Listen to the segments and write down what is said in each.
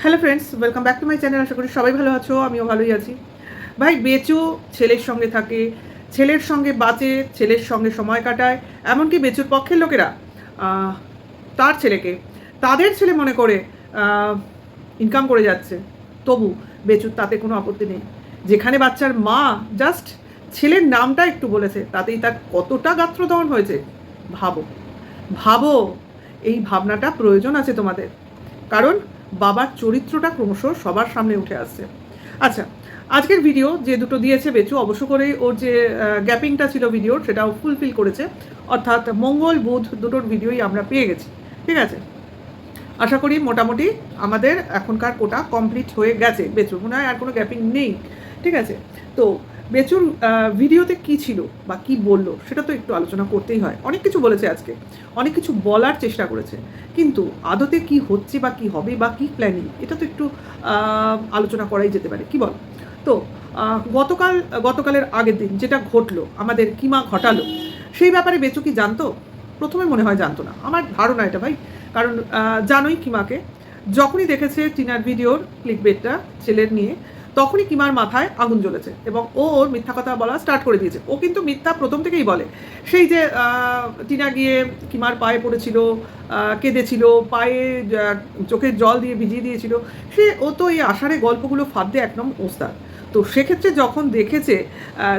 Hello friends welcome back to my channel আশা করি সবাই ভালো আছো, আমিও ভালোই আছি। ভাই, বেচু, ছেলের সঙ্গে থাকে, ছেলের সঙ্গে বাঁচে, ছেলের সঙ্গে সময় কাটায়, এমনকি বেচুর পক্ষের লোকেরা তার ছেলেকে, তাদের ছেলে মনে করে ইনকাম করে যাচ্ছে। তবু বেচুর তাতে কোনো আপত্তি নেই। যেখানে বাচ্চার মা জাস্ট ছেলের নামটা একটু বলেছে, তাতেই তার কতটা গাত্রদহন হয়েছে, ভাবো। ভাবো, এই ভাবনাটা প্রয়োজন আছে তোমাদের। কারণ বাবার চরিত্রটা ক্রমশ সবার সামনে উঠে আসছে। আচ্ছা আজকের ভিডিও যে দুটো দিয়েছে বেচু, অবশ্য করেই ওর যে গ্যাপিংটা ছিল ভিডিওর, সেটাও ফুলফিল করেছে। অর্থাৎ মঙ্গল, বুধ দুটোর ভিডিওই আমরা পেয়ে গেছি। ঠিক আছে? আশা করি মোটামুটি আমাদের এখনকার কোটা কমপ্লিট হয়ে গেছে। বেচু, মনে হয় আর কোনো গ্যাপিং নেই। ঠিক আছে? তো বেচুর ভিডিওতে কি ছিল বা কি বলল সেটা তো একটু আলোচনা করতেই হয়। অনেক কিছু বলেছে আজকে। অনেক কিছু বলার চেষ্টা করেছে। কিন্তু আদতে কি হচ্ছে বা কি হবে বা কি প্ল্যানিং এটা তো একটু আলোচনা করাই যেতে পারে। কি বল? তো গতকাল, গতকালের আগের দিন যেটা ঘটলো, আমাদের কিমা ঘটালো, সেই ব্যাপারে বেচু কি জানতো? প্রথমে মনে হয় জানতো না। আমার ধারণা এটা ভাই। কারণ জানোই কিমাকে যখনই দেখেছে টিনার ভিডিওর ক্লিক বেটটা ছেলের নিয়ে তখনই কিমার মাথায় আগুন জ্বলেছে এবং ও ওর মিথ্যা কথা বলা স্টার্ট করে দিয়েছে। ও কিন্তু মিথ্যা প্রথম থেকেই বলে। সেই যে টিনা গিয়ে কিমার পায়ে পড়েছিল কেঁদেছিল, পায়ে চোখের জল দিয়ে ভিজিয়ে দিয়েছিল, সে, ও তো এই আষাঢ়ে গল্পগুলো ফাঁদে একদম ওস্তাদ। তো সেক্ষেত্রে যখন দেখেছে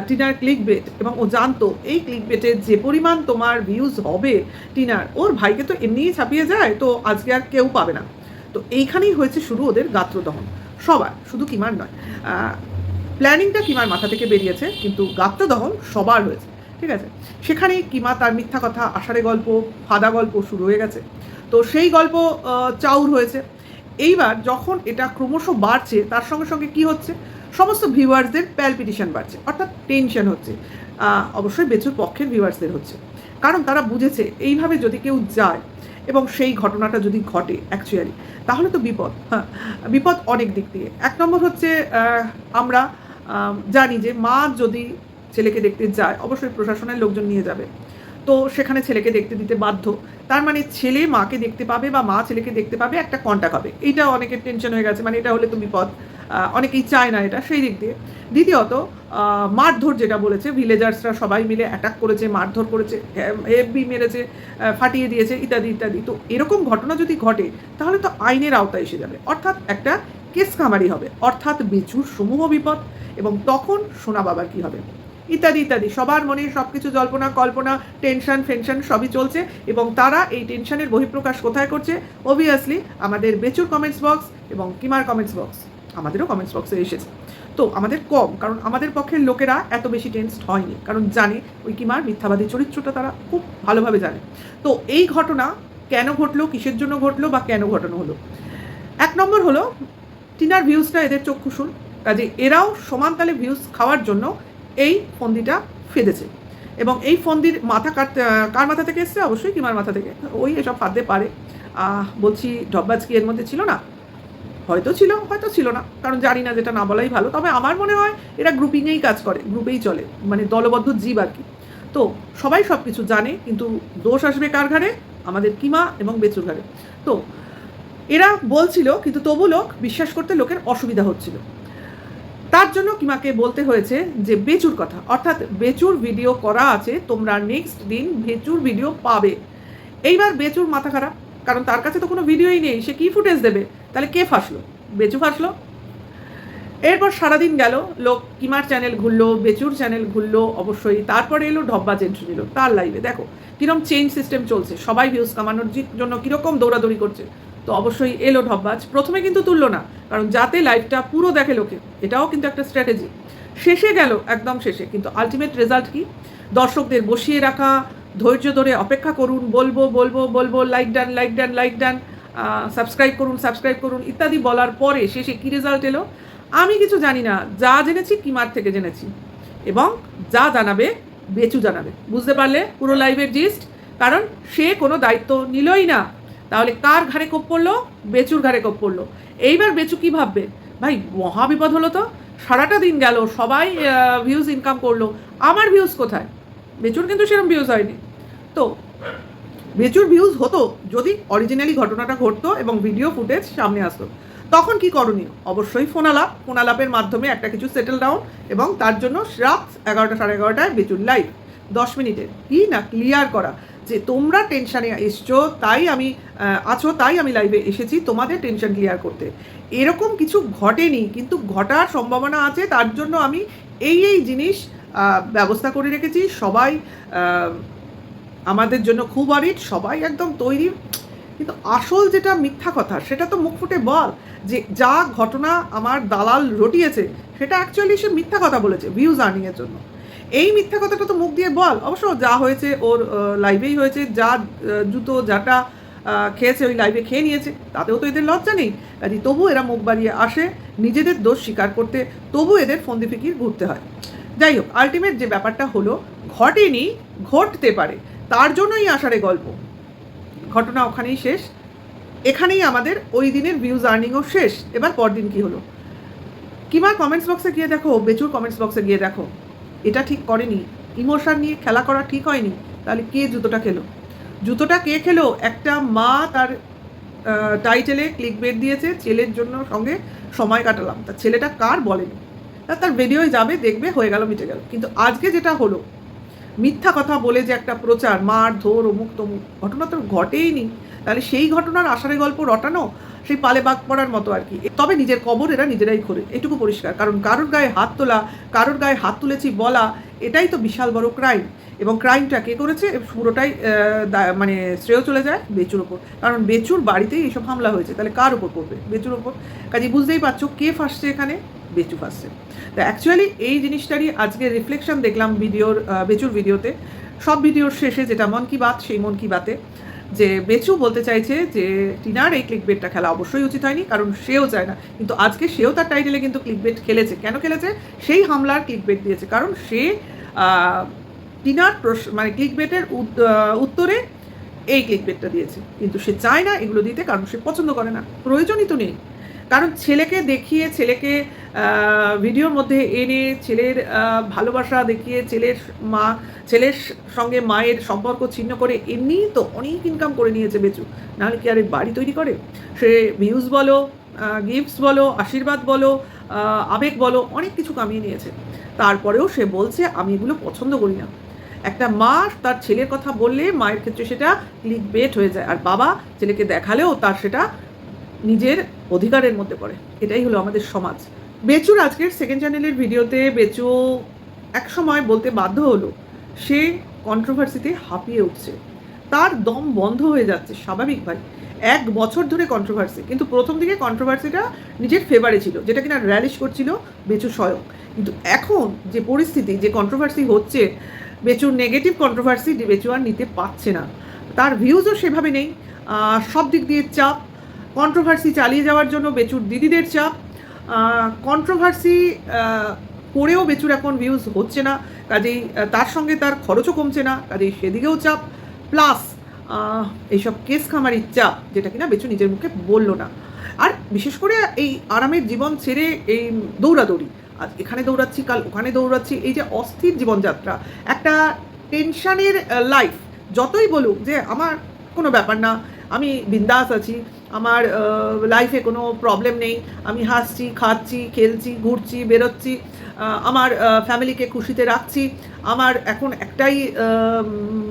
টিনার ক্লিক বেট এবং ও জানতো, এই ক্লিক বেটে যে পরিমাণ তোমার ভিউজ হবে টিনার, ওর ভাইকে তো এমনিই ছাপিয়ে যায়, তো আজকে আর কেউ পাবে না। তো এইখানেই হয়েছে শুরু ওদের গাত্রদহন। সবার, শুধু কিমার নয়। প্ল্যানিংটা কিমার মাথা থেকে বেরিয়েছে, কিন্তু গাত্রদহন সবার হয়েছে, ঠিক আছে? সেখানেই কিমা তার মিথ্যা কথা, আষাঢ়ে গল্প, ফাদা গল্প শুরু হয়ে গেছে। তো সেই গল্প চাউর হয়েছে। এইবার যখন এটা ক্রমশ বাড়ছে, তার সঙ্গে সঙ্গে কি হচ্ছে? সমস্ত ভিউয়ার্সদের প্যালপিটিশন বাড়ছে, অর্থাৎ টেনশন হচ্ছে। অবশ্যই বেচুর পক্ষের ভিউয়ার্সদের হচ্ছে। কারণ তারা বুঝেছে, এইভাবে যদি কেউ যায় এবং সেই ঘটনাটা যদি ঘটে অ্যাকচুয়ালি তাহলে তো বিপদ। হ্যাঁ বিপদ অনেক দিক দিয়ে। এক নম্বর হচ্ছে আমরা জানি যে মা যদি ছেলেকে দেখতে যায়, অবশ্যই প্রশাসনের লোকজন নিয়ে যাবে। তো সেখানে ছেলেকে দেখতে দিতে বাধ্য। তার মানে ছেলে মাকে দেখতে পাবে বা মা ছেলেকে দেখতে পাবে, একটা কন্টাক্ট হবে। এইটা অনেকের টেনশন হয়ে গেছে মানে এটা হলে তো বিপদ। অনেকেই চায় না এটা, সেই দিক দিয়ে। দ্বিতীয়ত মারধর যেটা বলেছে ভিলেজার্সরা সবাই মিলে অ্যাটাক করেছে, মারধর করেছে হেভি মেরেছে ফাটিয়ে দিয়েছে, ইত্যাদি ইত্যাদি। তো এরকম ঘটনা যদি ঘটে, তাহলে তো আইনের আওতায় এসে যাবে। অর্থাৎ একটা কেস কামারি হবে। অর্থাৎ বিচুর সমূহ বিপদ এবং তখন সোনা বাবার কি হবে? ইত্যাদি ইত্যাদি। সবার মনে সব কিছু জল্পনা, কল্পনা টেনশন ফেনশন সবই চলছে এবং তারা এই টেনশনের বহিঃপ্রকাশ কোথায় করছে? অবভিয়াসলি আমাদের বেচুর কমেন্টস বক্স এবং কিমার কমেন্টস বক্স আমাদেরও কমেন্টস বক্সে এসেছে। তো আমাদের কম, কারণ আমাদের পক্ষের লোকেরা এত বেশি টেন্সড হয়নি, কারণ জানে ওই কিমার মিথ্যাবাদী চরিত্রটা তারা খুব ভালোভাবে জানে। তো এই ঘটনা কেন ঘটলো, কিসের জন্য ঘটলো বা কেন ঘটনা হলো? এক নম্বর হলো, টিনার ভিউজটা এদের চক্ষুশুল কাজে এরাও সমান তালে ভিউজ খাওয়ার জন্য এই ফন্দিটা ফেঁদেছে। এবং এই ফন্দির মাথা কাটতে কার মাথা থেকে এসছে? অবশ্যই কিমার মাথা থেকে। ওই এসব ফাঁদতে পারে। বলছি ডব্বাজ কি এর মধ্যে ছিল না? হয়তো ছিল হয়তো ছিল না। কারণ জানি না যেটা না বলাই ভালো। তবে আমার মনে হয় এরা গ্রুপিংয়েই কাজ করে গ্রুপেই চলে মানে দলবদ্ধ জীব আর কি। তো সবাই সব কিছু জানে, কিন্তু দোষ আসবে কার ঘাড়ে? আমাদের কিমা এবং বেচুর ঘাড়ে। তো এরা বলছিল, কিন্তু তবু লোক বিশ্বাস করতে লোকের অসুবিধা হচ্ছিল। তার জন্য কিমাকে বলতে হয়েছে যে, বেচুর কথা। অর্থাৎ বেচুর ভিডিও করা আছে, তোমরা নেক্সট দিন বেচুর ভিডিও পাবে। এইবার বেচুর মাথা খারাপ। কারণ তার কাছে তো কোনো ভিডিওই নেই, সে কি ফুটেজ দেবে? তাহলে কে ফাঁসলো? বেচু ফাঁসলো? এরপর সারাদিন গেল, লোক কিমার চ্যানেল ঘুরলো, বেচুর চ্যানেল ঘুরলো, অবশ্যই তারপরে এলো ঢব্বা চেঞ্জ নিল তার লাইভে দেখো, কিরম চেঞ্জ সিস্টেম চলছে, সবাই ভিউজ কামানোর জন্য কীরকম দৌড়াদৌড়ি করছে, তো অবশ্যই এলো ঢব্বাজ প্রথমে কিন্তু তুললো না, কারণ যাতে লাইভটা পুরো দেখে লোকে, এটাও কিন্তু একটা স্ট্র্যাটেজি শেষে গেল, একদম শেষে, কিন্তু আলটিমেট রেজাল্ট কি? দর্শকদের বসিয়ে রাখা ধৈর্য ধরে অপেক্ষা করুন, বলব বলব বলব like done like done like done subscribe করুন সাবস্ক্রাইব করুন, ইত্যাদি বলার পরে শেষে কী রেজাল্ট এলো? আমি কিছু জানি না, যা জেনেছি কিমার থেকে জেনেছি। এবং যা জানাবে, বেচু জানাবে। বুঝতে পারলে? পুরো লাইভের জিস্ট কারণ সে কোনো দায়িত্ব নিলই না। তাহলে কার ঘাড়ে কোপ পড়ল? বেচুর ঘাড়ে কোপ পড়ল। এইবার বেচু কি ভাববে? ভাই, মহা বিপদ হলো তো। সারাটা দিন গেল, সবাই ভিউজ ইনকাম করল। আমার ভিউজ কোথায়? বেচুর কিন্তু সেরকম ভিউজ হয়নি। তো বেচুর ভিউজ হতো যদি অরিজিনালি ঘটনাটা ঘটতো এবং ভিডিও ফুটেজ সামনে আসতো। তখন কি করণীয়? অবশ্যই ফোন আলাপ। ফোন আলাপের মাধ্যমে একটা কিছু সেটেল ডাউন এবং তার জন্য রাত এগারোটা সাড়ে এগারোটায় বেচুর লাইভ দশ মিনিটের কি না ক্লিয়ার করা? যে তোমরা টেনশানে এসছো, তাই আমি আছো, তাই আমি লাইভে এসেছি তোমাদের টেনশন ক্লিয়ার করতে। এরকম কিছু ঘটেনি, কিন্তু ঘটার সম্ভাবনা আছে, তার জন্য আমি এই এই জিনিস ব্যবস্থা করে রেখেছি। সবাই আমাদের জন্য খুব অরিট সবাই একদম তৈরি। কিন্তু আসল যেটা মিথ্যা কথা, সেটা তো মুখ ফুটে বল যে যা ঘটনা আমার দালাল রটিয়েছে, সেটা অ্যাকচুয়ালি সে মিথ্যা কথা বলেছে ভিউজ আর্নিংয়ের জন্য। এই মিথ্যা কথাটা তো মুখ দিয়ে বল। অবশ্য যা হয়েছে ওর লাইভেই হয়েছে, যা জুতো, যাটা খেয়েছে, ওই লাইভে খেয়ে নিয়েছে, তাতেও তো এদের লজ্জা নেই। কাজে তবু এরা মুখ বাড়িয়ে আসে, নিজেদের দোষ স্বীকার করতে, তবু এদের ফন্দি ফিকির ঘুরতে হয়। যাই হোক আলটিমেট যে ব্যাপারটা হলো, ঘটেনি, ঘটতে পারে। তার জন্যই আসারে গল্প। ঘটনা ওখানেই শেষ। এখানেই আমাদের ওই দিনের ভিউজ আর্নিংও শেষ। এবার পরদিন কি হলো? কিংবা কমেন্টস বক্সে গিয়ে দেখো, বেচুর কমেন্টস বক্সে গিয়ে দেখো। এটা ঠিক করেনি। ইমোশন নিয়ে খেলা করা ঠিক হয়নি। তাহলে কে জুতোটা খেলো? জুতোটা কে খেলো? একটা মা তার টাইটেলে ক্লিক বেড দিয়েছে, ছেলের জন্য সঙ্গে সময় কাটালাম। তা ছেলেটা কার বলেনি? তার ভিডিওয় যাবে, দেখবে, হয়ে গেল, মিটে গেল। কিন্তু আজকে যেটা হলো মিথ্যা কথা বলে যে একটা প্রচার, মার, ধর, অমুক, তমুক, ঘটনা তো ঘটেই নি। তাহলে সেই ঘটনার আষাঢ়ে গল্প রটানো, সেই পালে বাগ পড়ার মতো আর কি। তবে নিজের কবর এরা নিজেরাই করে এটুকু পরিষ্কার। কারণ কারোর গায়ে হাত তোলা, কারোর গায়ে হাত তুলেছি বলা, এটাই তো বিশাল বড় ক্রাইম এবং ক্রাইমটা কে করেছে? পুরোটাই মানে শ্রেয় চলে যায় বেচুর ওপর। কারণ বেচুর বাড়িতেই এইসব হামলা হয়েছে। তাহলে কার ওপর পড়বে বেচুর ওপর? কাজে বুঝতেই পারছ কে ফাঁসছে এখানে? বেচু ফাঁসছে তো অ্যাকচুয়ালি এই জিনিসটারই আজকে রিফ্লেকশন দেখলাম ভিডিওর বেচুর ভিডিওতে। সব ভিডিওর শেষে যেটা মন কি বাত, সেই মন কি বাতে। যে বেচু বলতে চাইছে যে, টিনার এই ক্লিক বেটটা খেলা অবশ্যই উচিত হয়নি, কারণ সেও চায় না। কিন্তু আজকে সেও তার টাইটেলে কিন্তু ক্লিক বেট খেলেছে। কেন খেলেছে? সেই হামলার ক্লিক বেট দিয়েছে। কারণ সে টিনার মানে ক্লিক বেটের উত্তরে এই ক্লিক বেটটা দিয়েছে। কিন্তু সে চায় না এগুলো দিতে, কারণ সে পছন্দ করে না। প্রয়োজনই তো নেই। কারণ ছেলেকে দেখিয়ে, ছেলেকে ভিডিওর মধ্যে এনে ছেলের ভালোবাসা দেখিয়ে ছেলের মা, ছেলের সঙ্গে মায়ের সম্পর্ক ছিন্ন করে এমনিই তো অনেক ইনকাম করে নিয়েছে বেচু। নাহলে কি আর বাড়ি তৈরি করে? সে ভিউজ বলো গিফটস বলো, আশীর্বাদ বলো আবেগ বলো, অনেক কিছু কামিয়ে নিয়েছে। তারপরেও সে বলছে, আমি এগুলো পছন্দ করি না। একটা মা তার ছেলের কথা বললে মায়ের ক্ষেত্রে সেটা ক্লিক বেট হয়ে যায়। আর বাবা ছেলেকে দেখালেও তার সেটা নিজের অধিকারের মধ্যে পড়ে। এটাই হলো আমাদের সমাজ। বেচুর আজকের সেকেন্ড চ্যানেলের ভিডিওতে বেচু এক সময় বলতে বাধ্য হলো, সে কন্ট্রোভার্সিতে হাঁপিয়ে উঠছে। তার দম বন্ধ হয়ে যাচ্ছে, স্বাভাবিক ভাই। এক বছর ধরে কন্ট্রোভার্সি কিন্তু প্রথম দিকে কন্ট্রোভার্সিটা নিজের ফেভারে ছিল, যেটা কিনা র্যালিশ করছিল বেচু স্বয়ং। কিন্তু এখন যে পরিস্থিতি, যে কন্ট্রোভার্সি হচ্ছে, বেচুর নেগেটিভ কন্ট্রোভার্সি বেচু আর নিতে পারছে না। তার ভিউজও সেভাবে নেই। সব দিক দিয়ে চাপ কন্ট্রোভার্সি চালিয়ে যাওয়ার জন্য বেচুর দিদিদের চাপ। কন্ট্রোভার্সি করেও বেচুর এখন ভিউজ হচ্ছে না। কাজেই তার সঙ্গে তার খরচও কমছে না, কাজেই সেদিকেও চাপ। প্লাস এইসব কেস খামারির চাপ, যেটা কিনা বেচু নিজের মুখে বলল না। আর বিশেষ করে এই আরামের জীবন ছেড়ে এই দৌড়াদৌড়ি। আজ এখানে দৌড়াচ্ছি, কাল ওখানে দৌড়াচ্ছি, এই যে অস্থির জীবনযাত্রা। একটা টেনশানের লাইফ যতই বলুক যে আমার কোনো ব্যাপার না আমি বিন্দাস আছি। আমার লাইফে কোনো প্রবলেম নেই। আমি হাসছি, খাচ্ছি, খেলছি, ঘুরছি, বেরোচ্ছি আমার ফ্যামিলিকে খুশিতে রাখছি। আমার এখন একটাই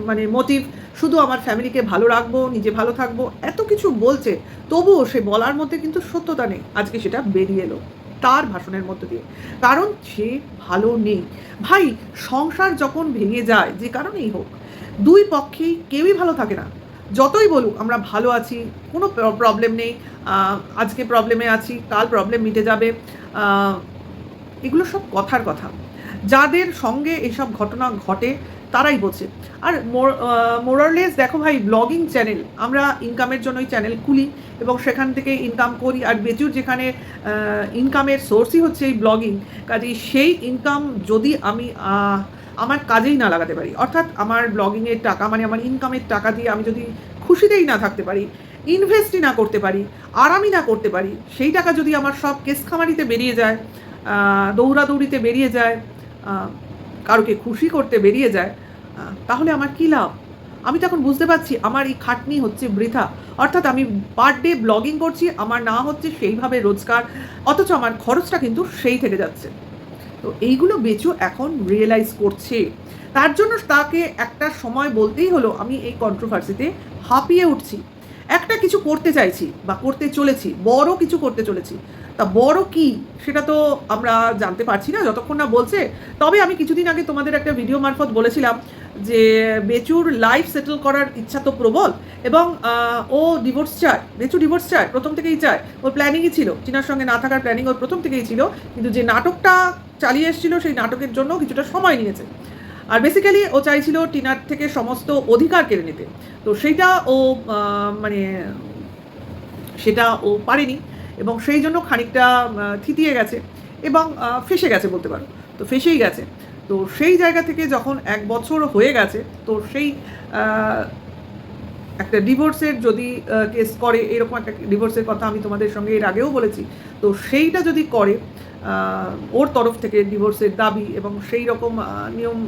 মানে মোটিভ শুধু আমার ফ্যামিলিকে ভালো রাখব, নিজে ভালো থাকব, এত কিছু বলছে। তবুও সে বলার মধ্যে কিন্তু সত্যতা নেই। আজকে সেটা বেরিয়ে এলো তার ভাষণের মধ্য দিয়ে। কারণ সে ভালো নেই। ভাই, সংসার যখন ভেঙে যায়, যে কারণেই হোক, দুই পক্ষেই কেউই ভালো থাকে না। যতই বলুক, আমরা ভালো আছি, কোনো প্রবলেম নেই আজকে প্রবলেমে আছি, কাল প্রবলেম মিটে যাবে এগুলো সব কথার কথা। যাদের সঙ্গে এসব ঘটনা ঘটে, তারাই বোঝে আর মোরারলেস দেখো ভাই ব্লগিং চ্যানেল আমরা ইনকামের জন্য জন্যই চ্যানেল খুলি এবং সেখান থেকে ইনকাম করি। আর বেচুর যেখানে ইনকামের সোর্সই হচ্ছে এই ব্লগিং কাজেই সেই ইনকাম যদি আমি আমার কাজেই না লাগাতে পারি। অর্থাৎ আমার ব্লগিংয়ের টাকা মানে আমার ইনকামের টাকা দিয়ে আমি যদি খুশিতেই না থাকতে পারি ইনভেস্টই না করতে পারি, আরামই না করতে পারি, সেই টাকা যদি আমার সব কেস খামারিতে বেরিয়ে যায় দৌড়াদৌড়িতে বেরিয়ে যায় কারোকে খুশি করতে বেরিয়ে যায় তাহলে আমার কী লাভ? আমি তখন বুঝতে পারছি, আমার এই খাটনি হচ্ছে বৃথা। অর্থাৎ আমি পার ডে ব্লগিং করছি, আমার না হচ্ছে সেইভাবে রোজগার, অথচ আমার খরচটা কিন্তু সেই থেকে যাচ্ছে। তো এইগুলো বেচু এখন রিয়েলাইজ করছে। তার জন্য তাকে একটা সময় বলতেই হলো, আমি এই কন্ট্রোভার্সিতে হাঁপিয়ে উঠছি। একটা কিছু করতে চাইছি বা করতে চলেছি, বড় কিছু করতে চলেছি। তা বড় কি সেটা তো আমরা জানতে পারছি না। যতক্ষণ না বলছে, তবে আমি কিছুদিন আগে তোমাদের একটা ভিডিও মারফত বলেছিলাম যে বেচুর লাইফ সেটেল করার ইচ্ছা তো প্রবল এবং ও ডিভোর্স চায় বেচু ডিভোর্স চায়, প্রথম থেকেই চায়। ওর প্ল্যানিংই ছিল টিনার সঙ্গে না থাকার প্ল্যানিং ওর প্রথম থেকেই ছিল, কিন্তু যে নাটকটা চালিয়ে এসেছিল সেই নাটকের জন্য কিছুটা সময় নিয়েছে। আর বেসিক্যালি ও চাইছিল টিনার থেকে সমস্ত অধিকার কেড়ে নিতে। তো সেইটা ও মানে সেটা ও পারেনি এবং সেই জন্য খানিকটা থিতিয়ে গেছে এবং ফেসে গেছে বলতে পারো। তো ফেসেই গেছে। তো সেই জায়গা থেকে যখন এক বছর হয়ে গেছে, তো সেই একটা ডিভোর্সের যদি কেস করে, এরকম একটা ডিভোর্সের কথা আমি তোমাদের সঙ্গে এর আগেও বলেছি, তো সেইটা যদি করে ওর তরফ থেকে ডিভোর্সের দাবি এবং সেই রকম নিয়ম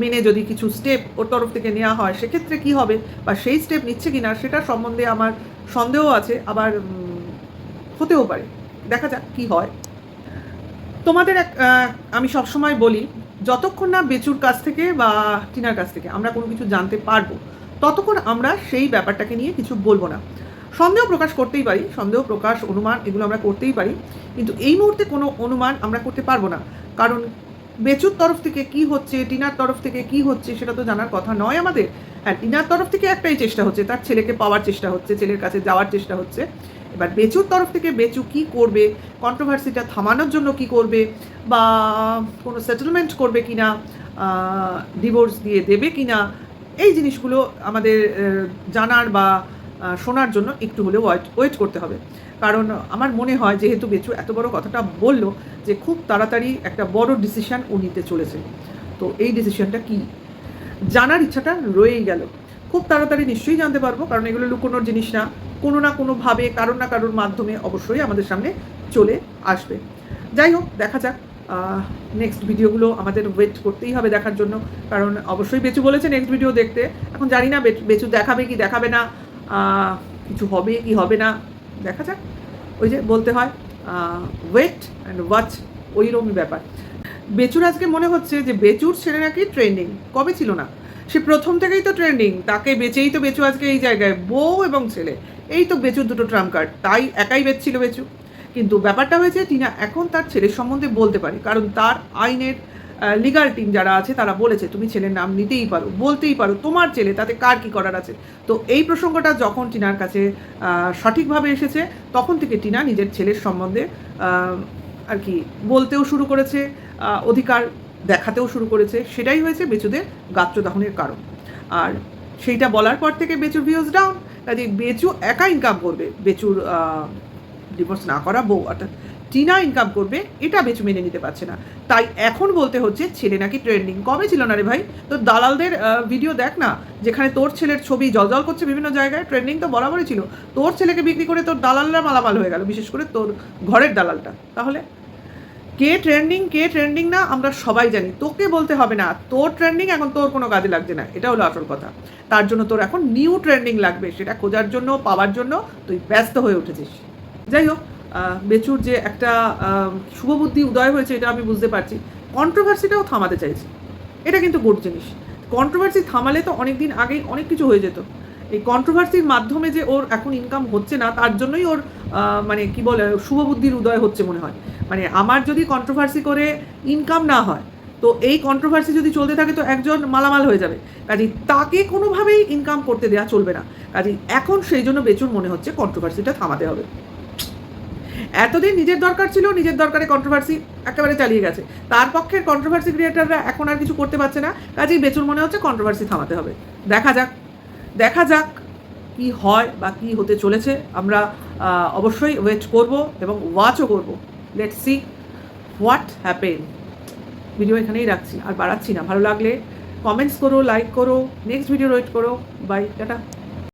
মেনে যদি কিছু স্টেপ ওর তরফ থেকে নেওয়া হয়, সেক্ষেত্রে কি হবে বা সেই স্টেপ নিচ্ছে কি না সেটা সম্বন্ধে আমার সন্দেহ আছে, আবার হতেও পারে। দেখা যাক কি হয়। তোমাদের এক আমি সবসময় বলি যতক্ষণ না বেচুর কাছ থেকে বা টিনার কাছ থেকে আমরা কোনো কিছু জানতে পারব, ততক্ষণ আমরা সেই ব্যাপারটাকে নিয়ে কিছু বলব না। সন্দেহ প্রকাশ করতেই পারি, সন্দেহ প্রকাশ, অনুমান এগুলো আমরা করতেই পারি, কিন্তু এই মুহূর্তে কোনো অনুমান আমরা করতে পারব না। কারণ বেচুর তরফ থেকে কি হচ্ছে, টিনার তরফ থেকে কি হচ্ছে সেটা তো জানার কথা নয় আমাদের। হ্যাঁ টিনার তরফ থেকে একটাই চেষ্টা হচ্ছে, তার ছেলেকে পাওয়ার চেষ্টা হচ্ছে, ছেলের কাছে যাওয়ার চেষ্টা হচ্ছে। এবার বেচুর তরফ থেকে বেচু কি করবে? কন্ট্রোভার্সিটা থামানোর জন্য কি করবে? বা কোনো সেটেলমেন্ট করবে কি না ডিভোর্স দিয়ে দেবে কিনা? এই জিনিসগুলো আমাদের জানার বা শোনার জন্য একটু হলেও ওয়েট ওয়েট করতে হবে। কারণ আমার মনে হয় যেহেতু বেচু এত বড় কথাটা বলল যে খুব তাড়াতাড়ি একটা বড় ডিসিশন ও নিতে চলেছে। তো এই ডিসিশনটা কি? জানার ইচ্ছাটা রয়েই গেল। খুব তাড়াতাড়ি নিশ্চয়ই জানতে পারব, কারণ এগুলো লুকোনোর জিনিস না। কোনো না কোনোভাবে, কারোর না কারোর মাধ্যমে অবশ্যই আমাদের সামনে চলে আসবে। যাই হোক, দেখা যাক নেক্সট ভিডিওগুলো আমাদের ওয়েট করতেই হবে দেখার জন্য। কারণ অবশ্যই বেচু বলেছে নেক্সট ভিডিও দেখতে। এখন জানি না বেচু দেখাবে কি দেখাবে না কিছু হবে কি হবে না। দেখা যাক। ওই যে বলতে হয় ওয়েট অ্যান্ড ওয়াচ ওইরকমই ব্যাপার। বেচুর আজকে মনে হচ্ছে যে বেচুর ছেলে নাকি ট্রেন্ডিং কবে ছিল না? সে প্রথম থেকেই তো ট্রেন্ডিং তাকে বেচেই তো বেচু আজকে এই জায়গায়, বউ এবং ছেলে। এই তো বেচুর দুটো ট্রাম কার্ড তাই একাই বেচছিল বেচু। কিন্তু ব্যাপারটা হয়েছে, টিনা এখন তার ছেলের সম্বন্ধে বলতে পারে, কারণ তার আইনের লিগাল টিম যারা আছে, তারা বলেছে, তুমি ছেলের নাম নিতেই পারো, বলতেই পারো, তোমার ছেলে, তাতে কার কি করার আছে? তো এই প্রসঙ্গটা যখন টিনার কাছে সঠিকভাবে এসেছে, তখন থেকে টিনা নিজের ছেলের সম্বন্ধে আর কি, বলতেও শুরু করেছে অধিকার দেখাতেও শুরু করেছে। সেটাই হয়েছে বেচুদের গাত্র দহনের কারণ। আর সেইটা বলার পর থেকে বেচুর ভিউজ ডাউন কাজে বেচু একা ইনকাম করবে। বেচুর ডিভোর্স না করা বউ, অর্থাৎ টিনা ইনকাম করবে, এটা বেচু মেনে নিতে পারছে না। তাই এখন বলতে হচ্ছে, ছেলে নাকি ট্রেন্ডিং কবে ছিল না রে ভাই? তোর দালালদের ভিডিও দেখ না, যেখানে তোর ছেলের ছবি জলজল করছে বিভিন্ন জায়গায় ট্রেন্ডিং তো বরাবরই ছিল। তোর ছেলেকে বিক্রি করে তোর দালালরা মালামাল হয়ে গেল, বিশেষ করে তোর ঘরের দালালটা। তাহলে কে ট্রেন্ডিং কে ট্রেন্ডিং না, আমরা সবাই জানি। তোকে বলতে হবে না, তোর ট্রেন্ডিং এখন তোর কোনো কাজে লাগছে না। এটা হলো আসল কথা। তার জন্য তোর এখন নিউ ট্রেন্ডিং লাগবে, সেটা খোঁজার জন্য, পাওয়ার জন্য, তুই ব্যস্ত হয়ে উঠেছিস। যাই হোক বেচুর যে একটা শুভবুদ্ধি উদয় হয়েছে, এটা আমি বুঝতে পারছি। কন্ট্রোভার্সিটাও থামাতে চাইছি। এটা কিন্তু গুড জিনিস। কন্ট্রোভার্সি থামালে তো অনেক দিন আগেই অনেক কিছু হয়ে যেত। এই কন্ট্রোভার্সির মাধ্যমে যে ওর এখন ইনকাম হচ্ছে না, তার জন্যই ওর মানে কি বলে শুভবুদ্ধির উদয় হচ্ছে মনে হয়। মানে আমার যদি কন্ট্রোভার্সি করে ইনকাম না হয়, তো এই কন্ট্রোভার্সি যদি চলতে থাকে তো একজন মালামাল হয়ে যাবে। কাজেই তাকে কোনোভাবেই ইনকাম করতে দেওয়া চলবে না। কাজেই এখন সেই জন্য বেচুর মনে হচ্ছে কন্ট্রোভার্সিটা থামাতে হবে। এতদিন নিজের দরকার ছিল, নিজের দরকারে কন্ট্রোভার্সি একেবারে চালিয়ে গেছে। তার পক্ষের কন্ট্রোভার্সি ক্রিয়েটাররা এখন আর কিছু করতে পারছে না। কাজেই বেচুর মনে হচ্ছে কন্ট্রোভার্সি থামাতে হবে। দেখা যাক দেখা যাক কি হয় বা কি হতে চলেছে। আমরা অবশ্যই ওয়েট করব এবং ওয়াচও করব। Let see what happen video এখানেই রাখছি, আর বাড়াচ্ছি না। ভালো লাগলে কমেন্টস করো লাইক করো নেক্সট ভিডিও ওয়েট করো। Bye tata.